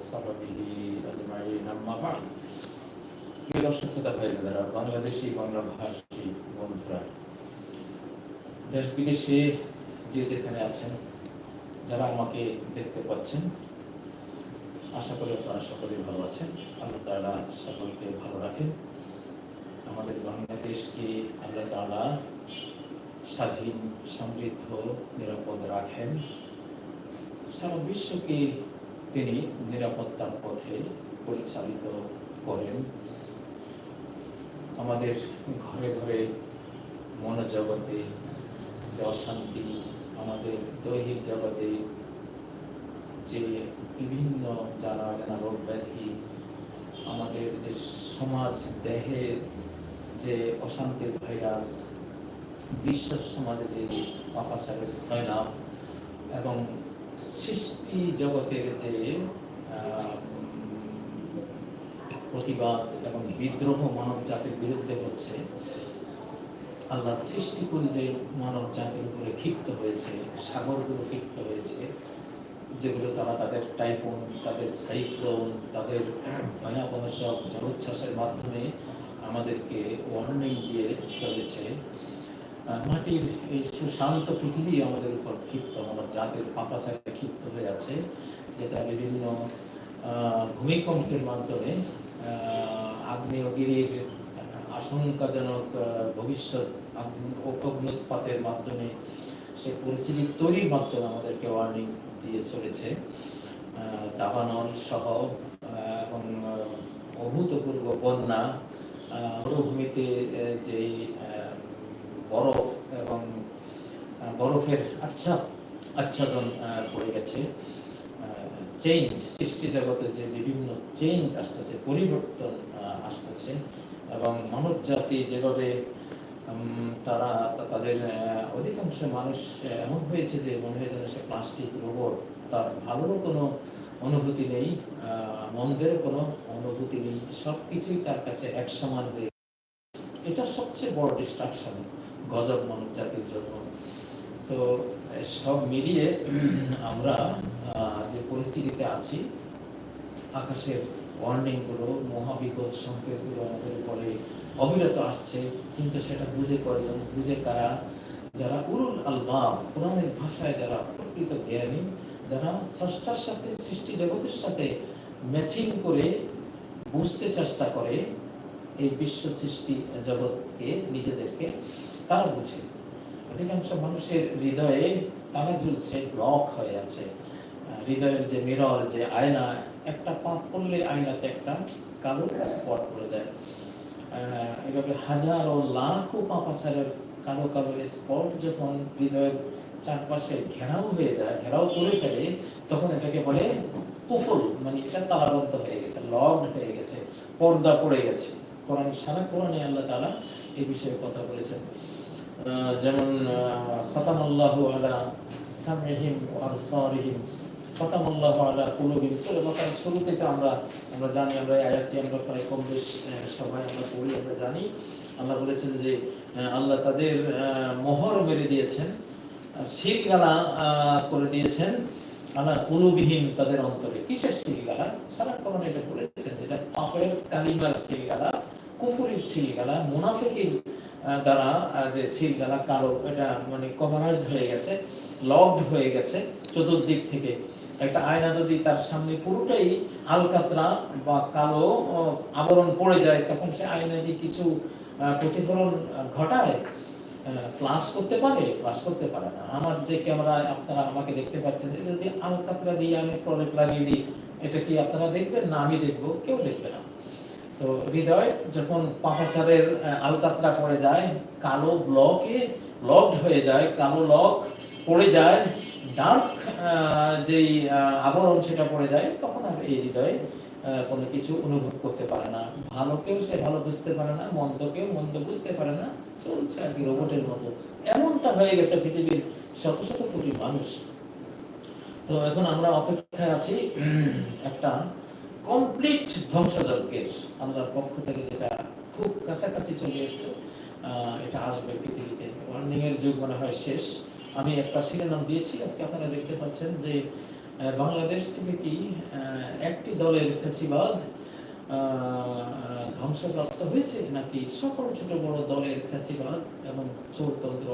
وصحبه أجمعين أما بعد প্রিয় দর্শক শ্রোতা ভাইরা বাংলাদেশি বাংলা ভাষী বন্ধুরা দেশ বিদেশে যে যেখানে আছেন যারা আমাকে দেখতে পাচ্ছেন আশা করি আপনারা সকলে ভালো আছেন আল্লাহ তাআলা সকলকে ভালো রাখেন আমাদের বাংলাদেশকে আল্লাহ তাআলা স্বাধীন সমৃদ্ধ নিরাপদ রাখেন সারা বিশ্বকে তিনি নিরাপত্তার পথে পরিচালিত করেন। আমাদের ঘরে ঘরে মনোজগতে যে অশান্তি আমাদের দৈহিক জগতে যে বিভিন্ন জানা জানা রোগ ব্যাধি, আমাদের যে সমাজ দেহে যে অশান্তির ভাইরাস, বিশ্ব সমাজে যে পাপাচারের সয়লাভ এবং সৃষ্টি জগতের যে প্রতিবাদ এবং বিদ্রোহ মানব জাতির বিরুদ্ধে হচ্ছে, আল্লাহ সৃষ্টি করে যে মানব জাতির উপরে ক্ষিপ্ত হয়েছে, সাগরগুলো ক্ষিপ্ত হয়েছে, যেগুলো তারা তাদের টাইফুন, তাদের সাইক্লোন, তাদের ভয়াবহ সব জলোচ্ছ্বাসের মাধ্যমে আমাদেরকে ওয়ার্নিং দিয়ে চলেছে। মাটির এই সুশান্ত পৃথিবী আমাদের উপর ক্ষিপ্ত আমাদের জাতির পাপাচারে ক্ষিপ্ত হয়ে আছে, যেটা বিভিন্ন ভূমিকম্পের মাধ্যমে আগ্নেয়গিরির আশঙ্কাজনক ভবিষ্যৎ অগ্নুৎপাতের মাধ্যমে সে পরিস্থিতি তৈরির মাধ্যমে আমাদেরকে ওয়ার্নিং দিয়ে চলেছে। দাবানল সহ এবং অভূতপূর্ব বন্যা মরুভূমিতে যেই বরফ এবং বরফের আচ্ছা আচ্ছাদন পড়ে গেছে। চেঞ্জ সৃষ্টি জগতে যে বিভিন্ন চেঞ্জ আসতেছে পরিবর্তন আসতেছে এবং মানব জাতি যেভাবে তারা তাদের অধিকাংশ মানুষ এমন হয়েছে যে মনে হয় যেন সে প্লাস্টিক রোবট তার ভালোরও কোনো অনুভূতি নেই আহ, মন্দেরও কোনো অনুভূতি নেই। সব কিছুই তার কাছে এক সমান হয়ে এটা সবচেয়ে বড় ডিস্ট্রাকশন গজব মানব জাতির জন্য। তো সব মিলিয়ে আমরা যে পরিস্থিতিতে আছি, আকাশের ওয়ার্নিংগুলো মহাবিপদ সংকেতগুলো আমাদের উপরে অবিরত আসছে, কিন্তু সেটা বুঝে কয়জন বুঝে কারা? যারা উরুল আলবাব, কোরআনের ভাষায় যারা প্রকৃত জ্ঞানী, যারা স্রষ্টার সাথে, সৃষ্টি জগতের সাথে ম্যাচিং করে বুঝতে চেষ্টা করে, এই বিশ্ব সৃষ্টি জগৎকে, নিজেদেরকে তারা বুঝে। অধিকাংশ মানুষের হৃদয়ে তারা ঝুলছে ব্লক হয়ে আছে। হৃদয়ের যে মিরর যে আয়না, একটা পাপ করলে আয়নাতে একটা কালো স্পট পড়ে যায়। এভাবে হাজারো লাখো পাপাচারের কালো কালো স্পট যখন হৃদয়ের চারপাশে ঘেরাও হয়ে যায়, ঘেরাও করে ফেলে, তখন এটাকে বলে কুফুল মানে এটা তালাবদ্ধ হয়ে গেছে লকড হয়ে গেছে, পর্দা পড়ে গেছে। কোরআন, সারা কোরআনে আল্লাহ তারা এই বিষয়ে কথা বলেছেন। যেমন খতামাল্লাহু আলা সামইহিম ওয়া আবসারিহিম। খতামাল্লাহু আলা কুলুবিহিম। সূরা বাকারার শুরুতে তো আমরা আমরা জানি, আমরা আয়াতটি আমরা প্রায় কম বেশ সবাই আমরা পড়ি, আমরা জানি। আল্লাহ বলেছেন যে আল্লাহ তাদের মোহর মেরে দিয়েছেন শিলগালা করে দিয়েছেন আল্লাহ কুলুবিহীন তাদের অন্তরে। কিসের শিলগালা সারা কোরআনে এটা বলেছেন যেটা পাপের কালিমার শিলগালা কুফুরির শিলগালা মুনাফিকের দ্বারা যে সিলগালা কালো, এটা মানে কভারাইজ হয়ে গেছে লকড হয়ে গেছে চতুর্দিক থেকে। একটা আয়না যদি তার সামনে পুরোটাই আলকাতরা বা কালো আবরণ পড়ে যায়, তখন সে আয়না দিয়ে কিছু প্রতিফলন ঘটায়? ফ্লাশ করতে পারে? ফ্লাশ করতে পারে না। আমার যে ক্যামেরায় আপনারা আমাকে দেখতে পাচ্ছেন যদি আলকাতরা দিয়ে আমি প্রলেপ লাগিয়ে দিই, এটা কি আপনারা দেখবেন? না, আমি দেখব। কেউ দেখবে না। তো হৃদয় যখন পাপাচারের আহ, আলকাতরা পড়ে যায় কালো ব্লকে লকড হয়ে যায় কালো লক পড়ে যায় ডার্ক যেই আবরণ সেটা পড়ে যায় তখন আর এই হৃদয়ে কোনো কিছু অনুভব করতে পারে না। ভালোকেও সে ভালো বুঝতে পারে না মন্দকেও মন্দ বুঝতে পারে না চলছে আর কি রোবটের মতো। এমনটা হয়ে গেছে পৃথিবীর শত শত কোটি মানুষ। তো এখন আমরা অপেক্ষায় আছি একটা কমপ্লিট ধ্বংসযজ্ঞের আল্লাহর পক্ষ থেকে যেটা খুব কাছাকাছি চলে এসছে এটা আসবে পৃথিবীতে। ওয়ার্নিং এর যুগ মনে হয় শেষ। আমি একটা শিরোনাম দিয়েছি, আজকে আপনারা দেখতে পাচ্ছেন যে বাংলাদেশ থেকে কি একটি দলের ফেসিবাদ ধ্বংসপ্রাপ্ত হয়েছে নাকি সকল ছোট বড় দলের ফেসিবাদ এবং চোরতন্ত্র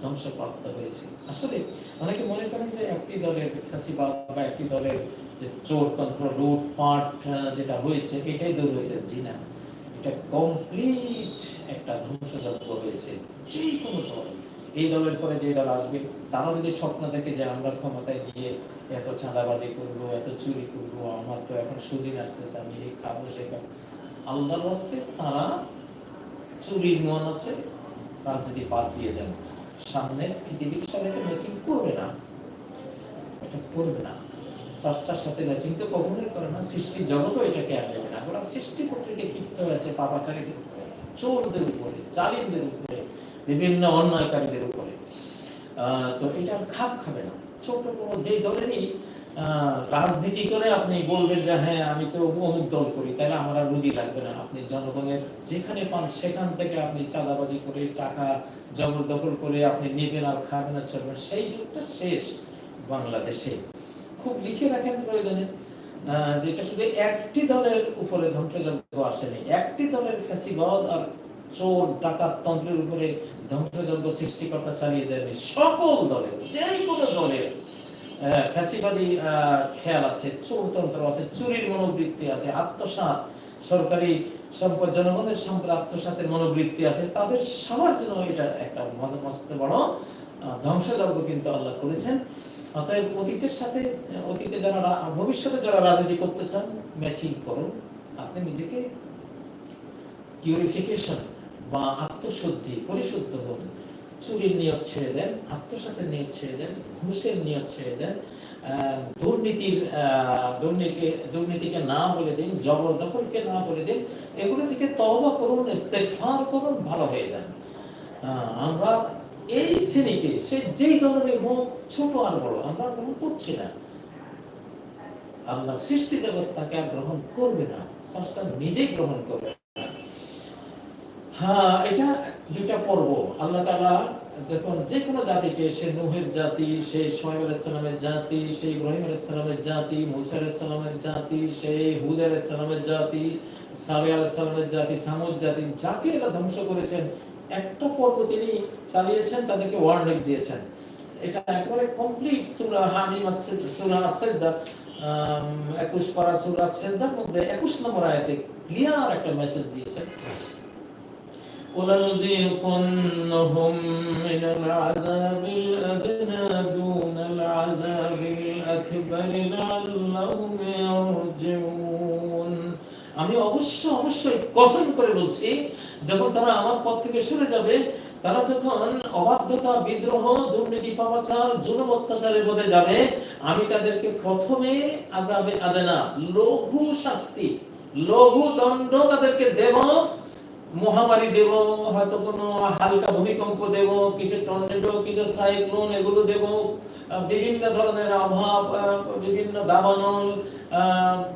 ধ্বংসপ্রাপ্ত হয়েছে। আসলে অনেকে মনে করেন যে একটি দলের ফেসিবাদ বা একটি দলের যে চোরতন্ত্র লুটপাট আহ, যেটা হয়েছে এটাই দূর হয়েছে জি না। এটা কমপ্লিট একটা ধ্বংসযজ্ঞ হয়েছে যে কোনো দল। এই দলের পরে যে দল আসবে তারা যদি স্বপ্ন দেখে যে আমরা ক্ষমতায় গিয়ে এত চাঁদাবাজি করব এত চুরি করব আমার তো এখন সুদিন আসতেছে আমি এই খাব সে খাব আল্লাহর তারা চুরির মন আছে রাজনীতি বাদ দিয়ে দেন। সামনে পৃথিবীর সাথে একটা ম্যাচিং করবে না। এটা করবে না। স্রষ্টার সাথে ম্যাচিং তো কখনোই করে না। সৃষ্টি জগতও এটাকে আর নেবে না। ওরা সৃষ্টি কর্তৃকে ক্ষিপ্ত হয়েছে? পাপাচারীদের উপরে চোরদের উপরে, জালিমদের উপরে, বিভিন্ন অন্যায়কারীদের উপরে। তো এটা খাপ খাবে না। ছোট বড় যে দলেরই রাজনীতি করে আপনি বলবেন যে হ্যাঁ আমি তো অমুক দল করি। তাহলে আমার আর রুজি লাগবে না। আপনি জনগণের যেখানে পান, সেখান থেকে আপনি চাঁদাবাজি করে টাকা জবরদখল করে আপনি নেবেন আর খাবেন আর চলবেন। সেই যুগটা শেষ বাংলাদেশে। খুব লিখে রাখেন প্রয়োজনে। যেটা শুধু একটি দলের উপরে ধ্বংসযজ্ঞ আসেনি, একটি দলের ফ্যাসিবাদ আর চোর, ডাকাত তন্ত্রের উপরে ধ্বংসযজ্ঞ সৃষ্টিকর্তা চালিয়ে দেননি সকল দলের যে কোনো দলের ফ্যাসিবাদী খেয়াল আছে, চোরতন্ত্র আছে, চুরির মনোবৃত্তি আছে, আত্মসাৎ, সরকারি সম্পদ, জনগণের সম্পদ, আত্মসাতের মনোবৃত্তি আছে, তাদের সবার জন্য এটা একটা মস্ত বড় ধ্বংসযজ্ঞ কিন্তু আল্লাহ করেছেন। অতএব অতীতের সাথে, অতীতে যারা ভবিষ্যতে যারা রাজনীতি করতে চান ম্যাচিং করুন। আপনি নিজেকে পিউরিফিকেশন বা আত্মশুদ্ধি, পরিশুদ্ধ হন। চুরির নিয়ত ছেড়ে দেন, আত্মসাতের নিয়ত ছেড়ে দেন, ঘুষের নিয়ত ছেড়ে দেন দুর্নীতির দুর্নীতি, দুর্নীতিকে না বলে দিন, জবরদখলকে না বলে দিন, এগুলো থেকে তওবা করুন, ইস্তেগফার করুন, ভালো হয়ে যান আমরা এই শ্রেণীকে, সে যেই ধরনের হোক, ছোট আর বড়, আমরা গ্রহণ করছি না আল্লাহ সৃষ্টি জগৎ তাকে আর গ্রহণ করবে না স্রষ্টা নিজেই গ্রহণ করবে। হ্যাঁ এটা দুইটা পর্ব। আল্লাহ তাআলা যখন যে কোনো জাতিকে, সে নূহের জাতি, সে সোহেব আলাইহিসসালামের জাতি, সে ইব্রাহিম আলাইহিসসালামের জাতি, মুসা আলাইহিসসালামের জাতি, সে হুদ আলাইহিসসালামের জাতি, সাবে আলাইহিসসালামের জাতি, সামুদ জাতি, যাকে এরা ধ্বংস করেছেন, একটা পর্ব তিনি চালিয়েছেন, তাদেরকে ওয়ার্নিং দিয়েছেন। এটা একেবারে কমপ্লিট সূরা হামিম সূরা সাজদা একুশ পারা সূরা সাজদার মধ্যে একুশ নম্বর আয়াতে ক্লিয়ার একটা মেসেজ দিয়েছেন। ولنذيقنهم من العذاب الأدنى دون العذاب الأكبر لعلهم يرجعون আমি অবশ্য অবশ্যই কসম করে বলছি যখন তারা আমার পথ থেকে সরে যাবে তারা যখন অবাধ্যতা বিদ্রোহ দুর্নীতি পাপাচার জুলুম অত্যাচারের মধ্যে যাবে আমি তাদেরকে প্রথমে আজাবে আদেনা লঘু শাস্তি লঘু দণ্ড তাদেরকে দেব মহামারী দেব, হয়তো কোনো হালকা ভূমিকম্প দেব, কিছু টর্নেডো কিছু সাইক্লোন এগুলো দেব বিভিন্ন ধরনের অভাব বিভিন্ন দাবানল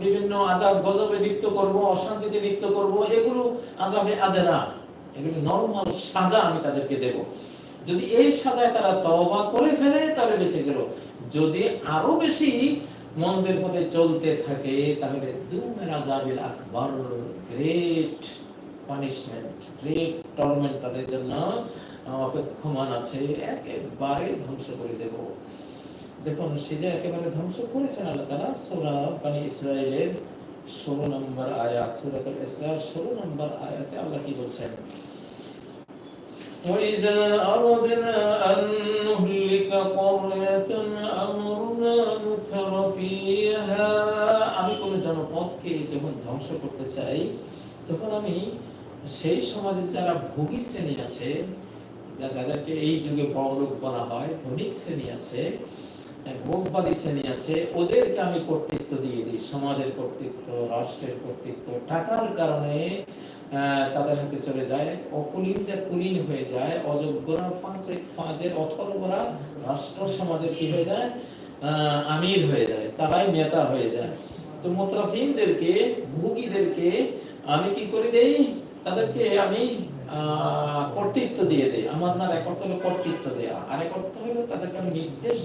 বিভিন্ন আজাব গজবে লিপ্ত করব, অশান্তিতে লিপ্ত করব, এগুলো আজাবে আদেনা। এগুলো নর্মাল সাজা আমি তাদেরকে দেব। যদি এই সাজায় তারা তওবা করে ফেলে, তাহলে বেঁচে গেল। যদি আরও বেশি মন্দের পথে চলতে থাকে, তাহলে দুমের আজাবিল আকবর গ্রেট পানিশমেন্ট গ্রেট টর্মেন্ট তাদের জন্য আহ, অপেক্ষমান আছে একেবারে ধ্বংস করে দেব দেখুন সে যে একেবারে ধ্বংস করেছেন আল্লাহ তারা সোরা বানি ইসরায়েলের ষোলো নম্বর আয়াত সুরাতুল ইসরা ষোলো নম্বর আয়াতে আল্লাহ কি বলছেন وإذا أردنا أن نهلك قرية أمرنا متر فيها আমি কোন জনপদকে যখন ধ্বংস করতে চাই তখন আমি সেই সমাজে যারা ভোগী শ্রেণি আছে, যা যাদেরকে এই যুগে বড়লোক বলা হয়, ধনিক শ্রেণি আছে ভোগবাদী শ্রেণি আছে, ওদেরকে আমি কর্তৃত্ব দিয়ে দিই। সমাজের কর্তৃত্ব, রাষ্ট্রের কর্তৃত্ব। টাকার কারণে তাদের হাতে চলে যায়। অকুলীনরা কুলীন হয়ে যায়। অযোগ্যরা ফাঁসে, ফাঁজের অথর্বরা রাষ্ট্র সমাজের কি হয়ে যায়? আমির হয়ে যায়। তারাই নেতা হয়ে যায়। তো মোত্রাফিনদেরকে, ভোগীদেরকে আমি কি করে দেই? তাদেরকে আমি কর্তৃত্ব দিয়ে দিই। আমার না এক অর্থ হলো কর্তৃত্ব দেওয়া আর এক অর্থ হলো তাদেরকে আমি নির্দেশ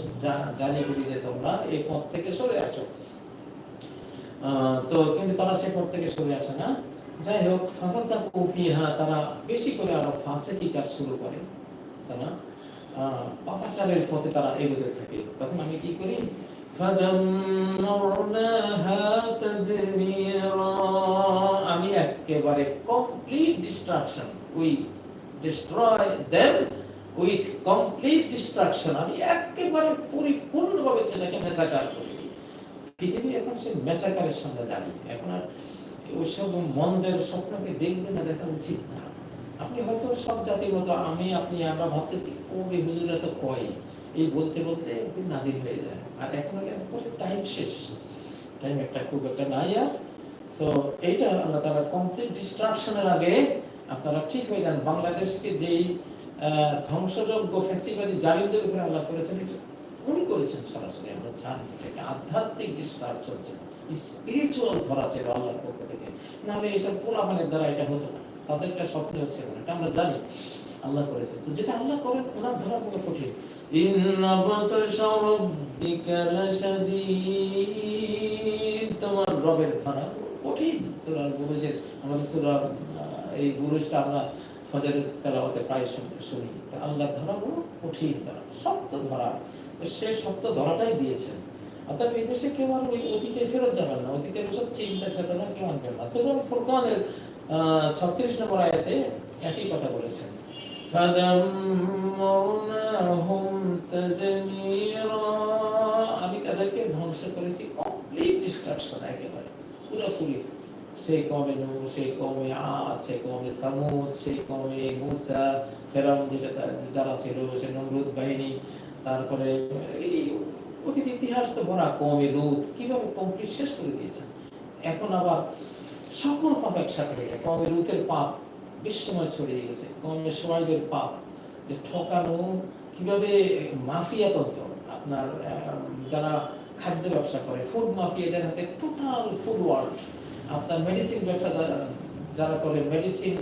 জানিয়ে করি যে তোমরা এই পথ থেকে সরে আসো। তো কিন্তু তারা সে পথ থেকে সরে আসে না। যাই হোক ফাঁকাসা কৌফিহা তারা বেশি করে আরও ফাঁসে কি কাজ শুরু করে তারা পাপাচারের পথে তারা এগোতে থাকে। তখন আমি কি করি? আমি একেবারে complete destruction we destroy them with complete destruction আমি একেবারে পরিপূর্ণভাবে ছেলেকে মেচাকার করে পৃথিবী এখন সে মেচাকারের সামনে দাঁড়িয়ে। এখন আর ওইসব মন্দের স্বপ্নকে দেখবে না, দেখা উচিত না। আপনি হয়তো সব জাতির মতো আমি, আপনি, আমরা ভাবতেছি, কবে হুজুরা তো কয়? এই বলতে বলতে একদিন নাজির হয়ে যায়। আর এখন একবারে টাইম শেষ। টাইম একটা খুব একটা নাই আর। তো এইটা আল্লাহ তারা কমপ্লিট ডিস্ট্রাকশনের আগে আপনারা ঠিক হয়ে যান। বাংলাদেশকে যেই ধ্বংসযজ্ঞ, ফেসিবাদী জালিমদের উপরে আল্লাহ করেছেন, এটা উনি করেছেন সরাসরি। আমরা জানি এটা আধ্যাত্মিক ডিস্টার্ব চলছে। স্পিরিচুয়াল ধরা ছিল আল্লাহর পক্ষ থেকে। নাহলে এইসব পোলাপানের দ্বারা এটা হতো না। তাদের একটা স্বপ্ন হচ্ছে এটা আমরা জানি। আল্লাহ করেছেন তো যেটা আল্লাহ করেন ওনার ধরা বড় কঠিন। তোমার রবের ধরা কঠিন। সূরা বুরুজের আমাদের সূরা আহ, এই বুরুজটা আমরা ফজরের তেলাওয়াতে প্রায় শুন- তা আল্লাহ ধরা বড় কঠিন ধরা শক্ত ধরা। তো সে শক্ত ধরাটাই দিয়েছেন। অর্থাৎ এই দেশে কেউ আর ওই অতীতে ফেরত যাবেন না। অতীতের সব চিন্তা চেতনা কেউ আনবেন না। সুতরাং ফুরকানের ছত্রিশ নম্বর আয়াতে একই কথা বলেছেন। فدمرناهم تدميرا আমি তাদেরকে ধ্বংস করেছি কমপ্লিট ডিস্ট্রাকশন একেবারে পুরোপুরি সেই কমে নূহ সেই কমে আদ সেই কমে সামুদ সেই কমে মুসা ফেরাউন যেটা তা- যারা ছিল সে নমরুদ বাহিনী তারপরে এই অতীত ইতিহাস তো ভরা কমে রুদ কিভাবে কমপ্লিট শেষ করে দিয়েছেন এখন আবার সকল পাপ একসাথে হয়ে যায় কমে রুতের পাপ বিশ্বময় ছড়িয়ে গেছে। কমে সোয়াইবের পাপ, যে ঠকানো, কীভাবে মাফিয়া তন্ত্র, আপনার যারা খাদ্য ব্যবসা করে ফুড মাফিয়া এদের হাতে টোটাল ফুড ওয়ার্ল্ড আপনার মেডিসিন ব্যবসা যারা করে মেডিসিন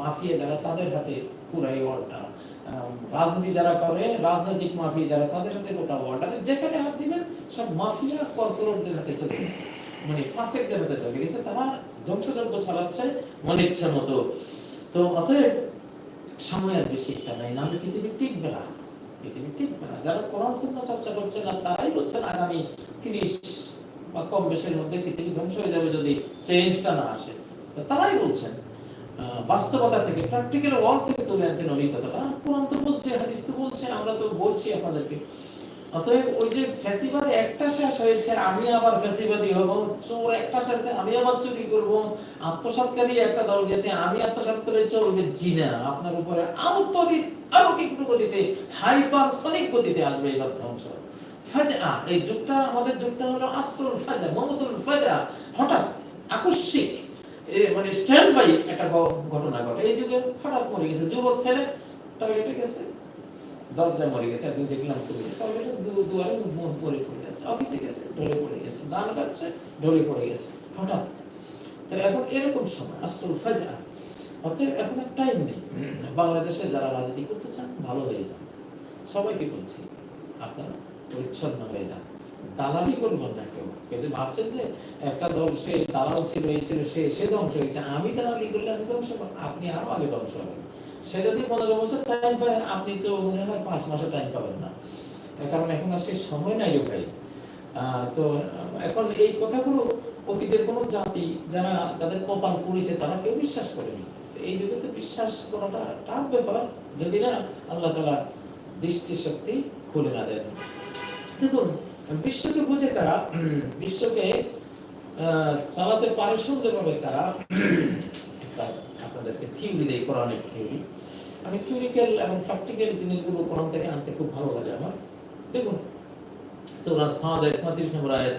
মাফিয়া যারা তাদের হাতে পুরো এই ওয়ার্ল্ডটা রাজনীতি যারা করে, রাজনৈতিক মাফিয়া যারা তাদের হাতে গোটা ওয়ার্ল্ড আর যেখানে হাত দিবেন, সব মাফিয়া কর্পোরেটদের হাতে চলে গেছে। মানে ফাঁসেকদের হাতে চলে গেছে। তারা ধ্বংসযজ্ঞ চালাচ্ছে মনে ইচ্ছা মতো। তো অতএব সময় আর বেশি একটা নাই, নাহলে পৃথিবী টিকবে না। পৃথিবী টিকবে না। যারা কোরআন, সুন্নাহ চর্চা করছে না, তারাই বলছেন আগামী তিরিশ বা কম বেশের মধ্যে পৃথিবী ধ্বংস হয়ে যাবে যদি চেঞ্জটা না আসে। তারাই বলছেন। বাস্তবতা থেকে প্র্যাকটিক্যাল ওয়ার্ল্ড থেকে তুলে আনছেন অভিজ্ঞতাটা। কোরআন তো বলছে, হাদিস তো বলছে, আমরা তো বলছি আপনাদেরকে। অতএব ওই যে ফ্যাসিবাদে একটা শেষ হয়েছে, আমি আবার ফ্যাসিবাদী হব, চোর একটা শেষ আমি আবার চুরি করব, আত্মসাৎকারী একটা দল গেছে, আমি আত্মসাৎ করে চলবে, জি না, আপনার উপরে আরও তরিত আরও তীব্র গতিতে হাইপারসনিক গতিতে আসবে এবার ধ্বংস ফাজা এই যুগটা, আমাদের যুগটা হলো আসরুল ফাজা মমতুল ফাজা হঠাৎ আকস্মিক মানে স্ট্যান্ড বাই একটা ঘটনা ঘটে। এই যুগে হঠাৎ মরে গেছে, যুবক ছেলে টয়লেটে গেছে। দরজায় মরে গেছে, একদিন দেখলাম তুমি দুয়ারে ম- মরে পড়ে গেছে, অফিসে গেছে, ঢলে পড়ে গেছে, গান গাচ্ছে, ঢলে পড়ে গেছে, হঠাৎ। তাহলে এখন এরকম সময়, আসল ফাজা অতএব এখন আর টাইম নেই। বাংলাদেশে যারা রাজনীতি করতে চান, ভালো হয়ে যান। সবাইকে বলছি, আপনারা পরিচ্ছন্ন হয়ে যান। দালালি করবেন না কেউ। কিন্তু ভাবছেন যে একটা দল, সে দালাল ছিল, এই ছিল, সে সে ধ্বংস হয়েছে। আমি দালালি করলে আমি ধ্বংস আপনি আরও আগে ধ্বংস হবেন। সে যদি পনেরো বছর টাইম পায় আপনি তো মনে হয় পাঁচ মাসে টাইম পাবেন না। কারণ এখন আর সেই সময় নাই আহ, তো এখন এই কথাগুলো অতীতের কোনো জাতি যারা যাদের কপাল পুড়েছে তারা কেউ বিশ্বাস করেনি। এই যুগে তো বিশ্বাস করাটা টাফ ব্যাপার যদি না আল্লাহ তালা দৃষ্টিশক্তি খুলে না দেন। দেখুন বিশ্বকে বুঝে তারা বিশ্বকে চালাতে পারে সুন্দরভাবে তারা একটা আপনাদেরকে থিওরি দেই কোরআনিক থিওরি আমি থিওরিক্যাল এবং প্র্যাকটিক্যাল জিনিসগুলো কোরআন থেকে আনতে খুব ভালো লাগে আমার দেখুন সূরা সাদ 35 নম্বর আয়াত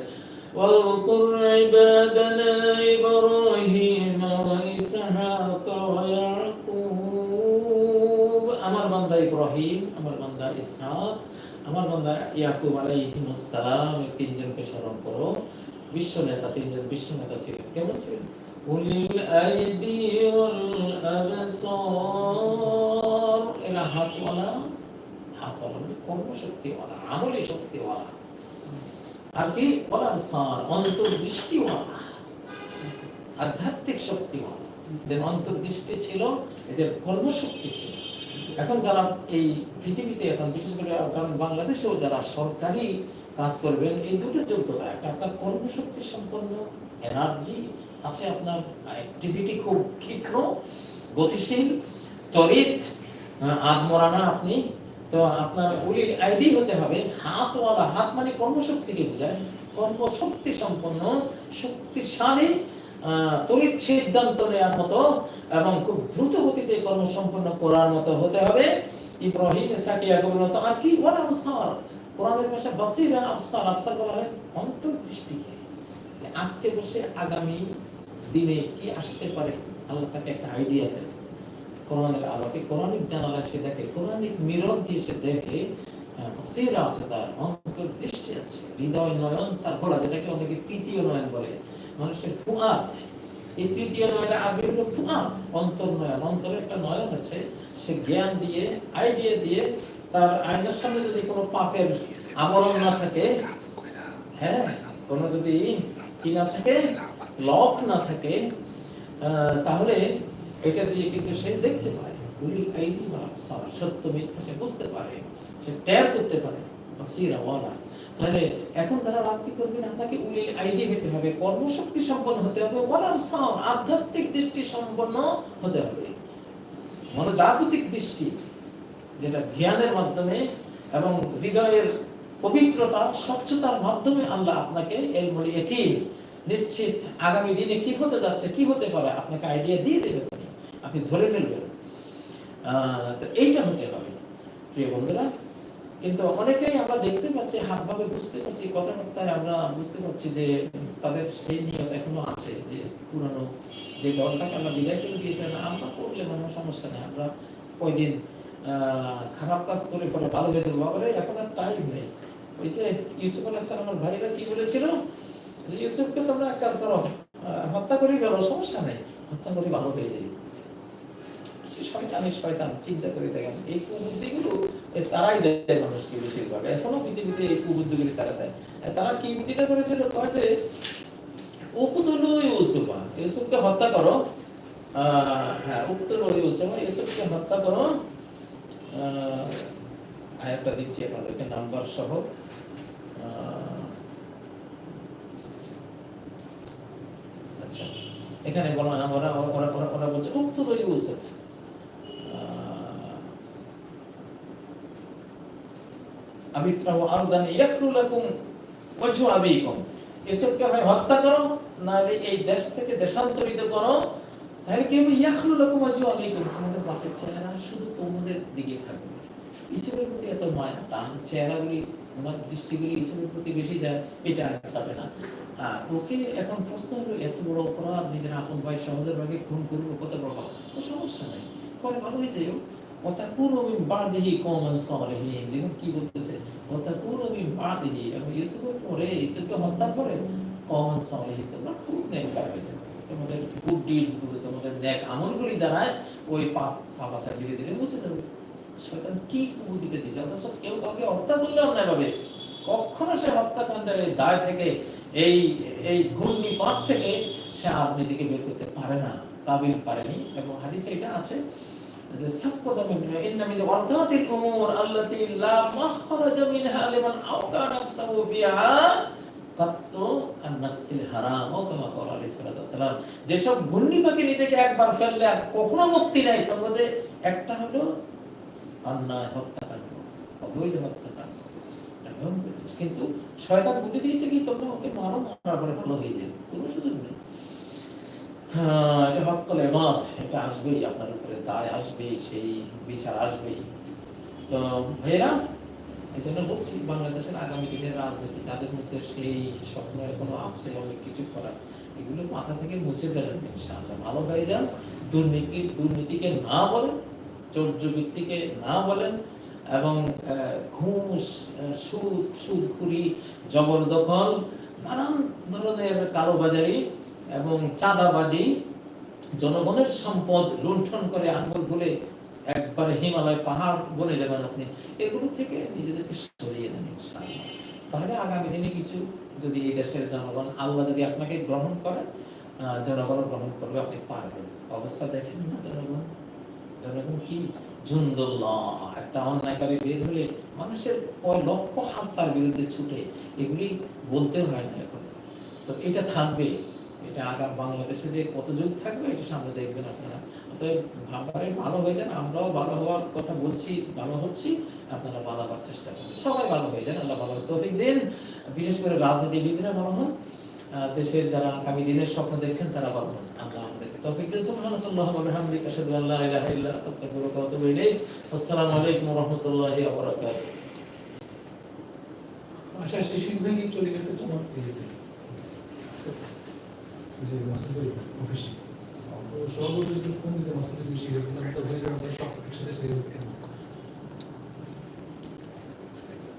واذكر عبادنا إبراهيم وإسحاق ويعقوب আমার বান্দা ইব্রাহিম আমার বান্দা ইসহাক আমার বান্দা ইয়াকুব আলাইহিমুস সালাম এই তিনজনকে স্মরণ করো বিশ্ব নেতা তিনজন বিশ্ব নেতা ছিলেন কেমন ছিলেন আইদি ওয়াল আবসার এরা হাতওয়ালা হাতওয়ালা মানে আধ্যাত্মিক শক্তিওয়ালা। এদের অন্তর্দৃষ্টি ছিল, এদের কর্মশক্তি ছিল। এখন যারা এই পৃথিবীতে, এখন বিশেষ করে কারণ বাংলাদেশেও যারা সরকারি কাজ করবেন, এই দুটো যোগ্যতা, একটা আপনার কর্মশক্তি সম্পন্ন এনার্জি আছে আপনার অ্যাক্টিভিটি খুব ক্ষিপ্র গতিশীল। আহ, আদমরানা আপনি তো আপনার উলির আইডি হতে হবে হাতওয়ালা। হাত মানে কর্মশক্তিকে বোঝায়। কর্মশক্তি সম্পন্ন শক্তিশালী তড়িৎ সিদ্ধান্ত নেওয়ার মতো এবং খুব দ্রুত গতিতে কর্ম সম্পন্ন করার মতো হতে হবে। ইব্রাহিম ইসাকে ইয়াকুবের মতো আর কি? ওয়াল আবসার। কোরআনের ভাষা বাসিরা আবসার। আবসার বলা হয় অন্তর্দৃষ্টিকে। আজকে বসে আগামী দিনে কি আসতে পারে? আল্লাহ তাকে একটা আইডিয়া দেয় কোরআনের আলোকে কোরআনিক জানালা সে দেখে কোরআনিক মিরর দিয়ে সে দেখে বাসিরা আছে তার অন্তর্দৃষ্টি আছে হৃদয় নয়ন তার খোলা যেটাকে অনেকে তৃতীয় নয়ন বলে। মানুষের ফুয়াদ এই তৃতীয় নয়নের আগে হলো ফুয়াদ অন্তর নয়ন। অন্তরে একটা নয়ন আছে সে জ্ঞান দিয়ে আইডিয়া দিয়ে তার আয়নার সামনে যদি কোনো পাপের আবরণ না থাকে হ্যাঁ কোনো যদি কি না থাকে, লক না থাকে তাহলে এটা দিয়ে কিন্তু সে দেখতে পারে উলিল আইনি বা সত্য মিথ্যা সে বুঝতে পারে, সে ট্যার করতে পারে, বাসিরা ওয়ালা। তাহলে এখন যারা রাজনীতি করবেন আপনাকে উলিল আইডি হতে হবে, কর্মশক্তি সম্পন্ন হতে হবে ওয়ালাম সাউন্ড আধ্যাত্মিক দৃষ্টি সম্পন্ন হতে হবে। মনোজাগতিক দৃষ্টি, যেটা জ্ঞানের মাধ্যমে এবং হৃদয়ের পবিত্রতা, স্বচ্ছতার মাধ্যমে আল্লাহ আপনাকে এর এলমুল ইয়াকিন নিশ্চিত আগামী দিনে কি হতে যাচ্ছে, কি হতে পারে, আপনাকে আইডিয়া দিয়ে দেবেন আপনি ধরে ফেলবেন। তো এইটা হতে হবে। প্রিয় বন্ধুরা, কিন্তু অনেকেই আমরা দেখতে পাচ্ছি, হাতভাবে বুঝতে পারছি, কথাবার্তায় আমরা বুঝতে পারছি যে তাদের সেই নিয়ত এখনও আছে যে পুরানো যে দলটাকে আমরা বিদায় করে দিয়েছেন, আমরা করলে মনে হয় সমস্যা নেই। আমরা কয়দিন খারাপ কাজ করে পরে ভালো হয়ে যাব। এখন আর টাইম নেই। ওই যে ইউসুফ আলাহিসাল্লামের ভাইরা কি বলেছিল? যে ইউসুফকে তোমরা এক কাজ করো হত্যা করেই গেলো সমস্যা নেই, হত্যা করে ভালো হয়ে যাবে। শয়তানের শয়তান চিন্তা করে দেখেন, এই কুবুদ্ধিগুলো তারাই দেয় মানুষকে বেশিরভাগ। এখনও পৃথিবীতে এই কুবুদ্ধিগুলি তারা দেয়। তারা কি বুদ্ধিটা করেছিল? কয় যে, উকুতুলু ইউসুফা, ইউসুফকে হত্যা করো। হ্যাঁ উকুতুলু ইউসুফা, ইউসুফকে হত্যা করো। আরেকটা দিচ্ছি, আপনাদেরকে নাম্বার সহ। আচ্ছা এখানে বলা, ওরা ওরা ওরা ওরা বলছে উকুতুলু ইউসুফ আরদান ওয়াজহু আবিকুম। এসবকে হয় হত্যা করো, নাহলে এই দেশ থেকে দেশান্তরিত করো। তাহলে কি হবে ইয়াকলু ওয়াজহু আবিকুম। তোমাদের বাপের চেহারা শুধু তোমাদের দিকে থাকবে। ঈশ্বরের প্রতি এত মায়া টান চেহারাগুলি ওনার দৃষ্টিগুলি ঈশ্বরের প্রতি বেশি যায় এটা আর যাবে না আর ওকে এখন প্রশ্ন হলো এত বড় অপরাধ নিজের আপন ভাই সহজের ভাগে খুন করবো কত বড় পাপ? তো সমস্যা নাই পরে ভালো হয়ে যাই وتكونوا من بعده قوما صالحين দেখুন কি বলতেছে وتكونوا من بعده এবং ইউসুফের পরে ইউসুফকে হত্যা করে কমন সালিহিন তোমরা খুব নেককার হয়ে যাবে তোমাদের গুড ডিডস গুলো তোমাদের নেক আমলগুলি দ্বারা ওই পাপ পাপ আচার ধীরে ধীরে মুছে যাবে শয়তান কি বুদ্ধিতে দিছে অথচ কেউ কাউকে হত্যা করলে অন্যায় ভাবে কখনো সে হত্যাকাণ্ডের এই দায় থেকে, এই এই ঘূর্ণি পাপ থেকে সে আর নিজেকে বের করতে পারে না, কাবিল পারেনি। এবং হাদিসে এটা আছে যে আওকা নাফসাহু বিহা যেসব ঘূর্ণি পাখি নিজেকে একবার ফেললে আর কখনো মুক্তি নাই মধ্যে একটা হলো অন্যায় হত্যাকাণ্ড অবৈধ হত্যাকাণ্ড কিন্তু শয়তান বুদ্ধি দিয়েছে কি, তোমরা ওকে মারো, মারার ভালো হয়ে যাবে। কোনো সুযোগ নেই। এটা হকল এমাদ এটা আসবেই, আপনার উপরে দায় আসবেই, সেই বিচার আসবেই। তো ভাইয়েরা, এই জন্য বলছি, বাংলাদেশের আগামী দিনের রাজনীতি, তাদের মধ্যে সেই স্বপ্ন এখনও আছে অনেক কিছু করার, এগুলো মাথা থেকে মুছে ফেলেন ইনশাআল্লাহ। ভালো হয়ে যান দুর্নীতি, দুর্নীতিকে না বলেন চৌর্যবৃত্তিকে না বলেন এবং ঘুষ সুদ, সুদখুরি, জবরদখল, নানান ধরনের কালোবাজারি এবং চাঁদাবাজি জনগণের সম্পদ লুণ্ঠন করে আঙ্গুল ভুলে একবারে হিমালয় পাহাড় বনে যাবেন আপনি। এগুলো থেকে নিজেদেরকে সরিয়ে নেন তাহলে আগামী দিনে কিছু যদি এই দেশের জনগণ, আল্লাহ যদি আপনাকে গ্রহণ করে জনগণ গ্রহণ করবে, আপনি পারবেন। অবস্থা দেখেন না জনগণ? জনগণ কি? ঝুন্দুল্লাহ একটা অন্যায়কারী বের হলে মানুষের কয় লক্ষ হাত তার বিরুদ্ধে ছুটে, এগুলি বলতে হয় না এখন। তো এটা থাকবে। এটা আগাম বাংলাদেশে যে কত যুগ থাকবে, এটা সামনে দেখবেন আপনারা। অতএব ভাববারে ভালো হয়ে যান, আমরাও ভালো হওয়ার কথা বলছি, ভালো হচ্ছি, আপনারা ভালো হওয়ার চেষ্টা করুন। সবাই ভালো হয়ে যান, আল্লাহ ভালো তৌফিক দিন। বিশেষ করে রাজনীতিবিদরা ভালো হন। দেশের যারা আগামী দিনের স্বপ্ন দেখছেন, তারা ভালো হন। আল্লাহ আশা স্টেশন ভেঙে চলে গেছে তোমার। যে মাসুদের অফিসে। সর্বোচ্চ ফোন দিতে মাসুদের বেশি সব একসাথে সেরে